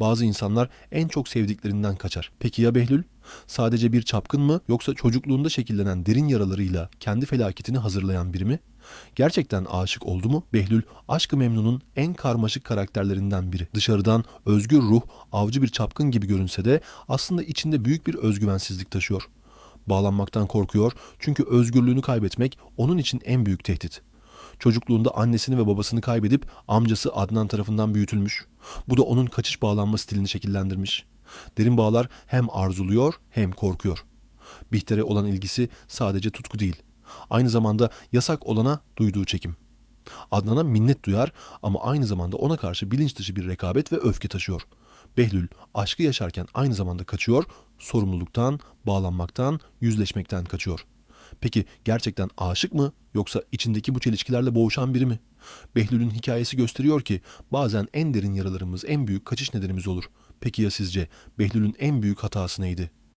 Bazı insanlar en çok sevdiklerinden kaçar. Peki ya Behlül? Sadece bir çapkın mı yoksa çocukluğunda şekillenen derin yaralarıyla kendi felaketini hazırlayan biri mi? Gerçekten aşık oldu mu? Behlül, Aşk-ı Memnun'un en karmaşık karakterlerinden biri. Dışarıdan özgür ruh, avcı bir çapkın gibi görünse de aslında içinde büyük bir özgüvensizlik taşıyor. Bağlanmaktan korkuyor çünkü özgürlüğünü kaybetmek onun için en büyük tehdit. Çocukluğunda annesini ve babasını kaybedip amcası Adnan tarafından büyütülmüş. Bu da onun kaçış bağlanma stilini şekillendirmiş. Derin bağlar hem arzuluyor hem korkuyor. Bihter'e olan ilgisi sadece tutku değil. Aynı zamanda yasak olana duyduğu çekim. Adnan'a minnet duyar ama aynı zamanda ona karşı bilinç dışı bir rekabet ve öfke taşıyor. Behlül aşkı yaşarken aynı zamanda kaçıyor, sorumluluktan, bağlanmaktan, yüzleşmekten kaçıyor. Peki gerçekten aşık mı yoksa içindeki bu çelişkilerle boğuşan biri mi? Behlül'ün hikayesi gösteriyor ki bazen en derin yaralarımız en büyük kaçış nedenimiz olur. Peki ya sizce Behlül'ün en büyük hatası neydi?